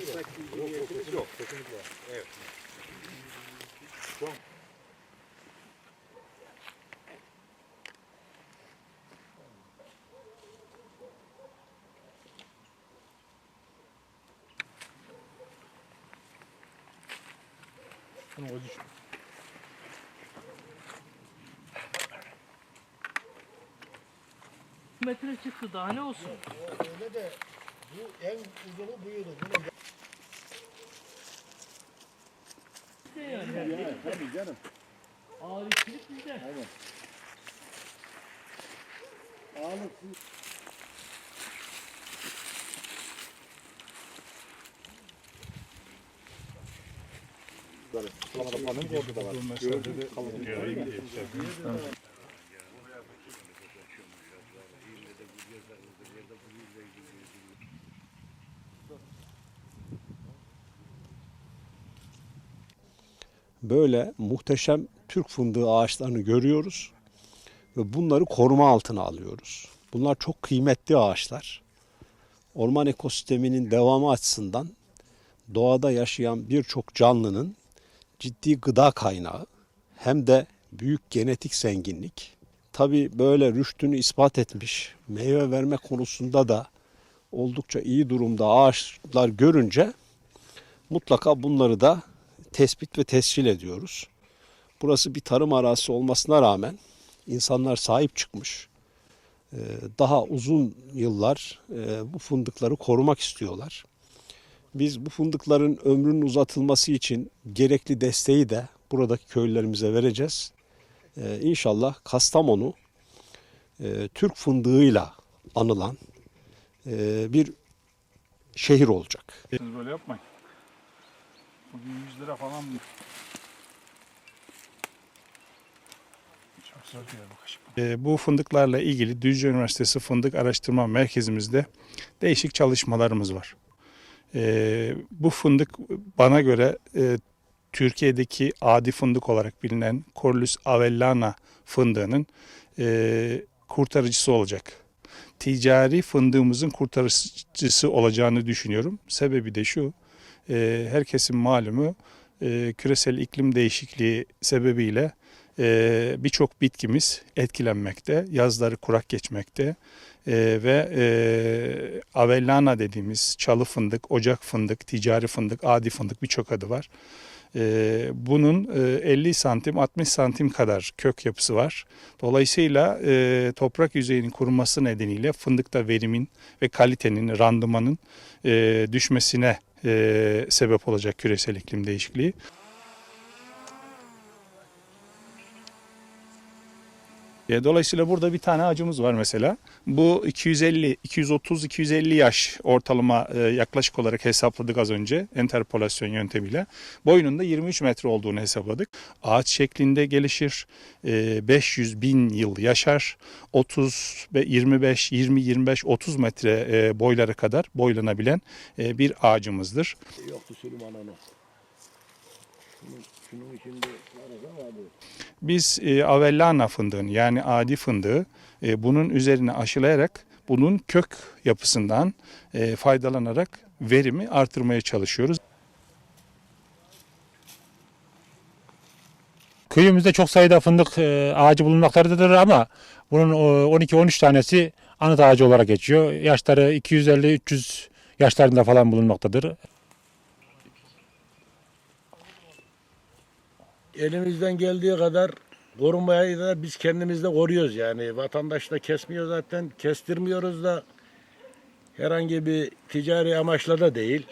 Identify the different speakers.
Speaker 1: gibi bir niyetimiz yok.
Speaker 2: Kesinlikle.
Speaker 1: Evet.
Speaker 2: O düş-
Speaker 3: metre çıktı daha ne olsun?
Speaker 4: Öyle de bu en uzunu buydu. Bunun
Speaker 3: İşte yani.
Speaker 2: Ya, tabii canım.
Speaker 3: Ağır işçilik bizde.
Speaker 2: Ağırlık Böyle sulamadan pandemi korku da var. Gördüm kalın.
Speaker 5: Böyle muhteşem Türk fındığı ağaçlarını görüyoruz ve bunları koruma altına alıyoruz. Bunlar çok kıymetli ağaçlar. Orman ekosisteminin devamı açısından doğada yaşayan birçok canlının ciddi gıda kaynağı hem de büyük genetik zenginlik. Tabi böyle rüştünü ispat etmiş meyve verme konusunda da oldukça iyi durumda ağaçlar görünce mutlaka bunları da tespit ve tescil ediyoruz. Burası bir tarım arazisi olmasına rağmen insanlar sahip çıkmış. Ee, Daha uzun yıllar e, bu fındıkları korumak istiyorlar. Biz bu fındıkların ömrünün uzatılması için gerekli desteği de buradaki köylülerimize vereceğiz. Ee, İnşallah Kastamonu e, Türk fındığıyla anılan e, bir şehir olacak.
Speaker 2: Siz böyle yapmayın. Bugün 100 lira falan mı? Çok. Ee, bu fındıklarla ilgili Düzce Üniversitesi Fındık Araştırma Merkezimizde değişik çalışmalarımız var. Ee, bu fındık bana göre e, Türkiye'deki adi fındık olarak bilinen Corlus avellana fındığının e, kurtarıcısı olacak. Ticari fındığımızın kurtarıcısı olacağını düşünüyorum. Sebebi de şu, e, herkesin malumu e, küresel iklim değişikliği sebebiyle e, birçok bitkimiz etkilenmekte, yazları kurak geçmekte e, ve e, avellana dediğimiz çalı fındık, ocak fındık, ticari fındık, adi fındık birçok adı var. E, bunun e, 50 santim 60 santim kadar kök yapısı var. Dolayısıyla e, toprak yüzeyinin kuruması nedeniyle fındıkta verimin ve kalitenin, randımanın e, düşmesine sebep olacak küresel iklim değişikliği. Dolayısıyla burada bir tane ağacımız var mesela. Bu 250, 230, 250 yaş ortalama e, yaklaşık olarak hesapladık az önce enterpolasyon yöntemiyle. Boyunun da 23 metre olduğunu hesapladık. Ağaç şeklinde gelişir, e, 500 bin yıl yaşar, 30 ve 25, 20, 25, 30 metre e, boylara kadar boylanabilen e, bir ağacımızdır.
Speaker 4: yoktu Süleyman Hanım. Şunun, şunun vardı.
Speaker 2: Biz e, avellana fındığını yani adi fındığı e, bunun üzerine aşılayarak bunun kök yapısından e, faydalanarak verimi artırmaya çalışıyoruz.
Speaker 6: Köyümüzde çok sayıda fındık e, ağacı bulunmaktadır ama bunun e, 12-13 tanesi anıt ağacı olarak geçiyor. Yaşları 250-300 yaşlarında falan bulunmaktadır.
Speaker 4: Elimizden geldiği kadar korumaya da biz kendimiz de koruyoruz yani. Vatandaş da kesmiyor zaten. Kestirmiyoruz da herhangi bir ticari amaçla da değil.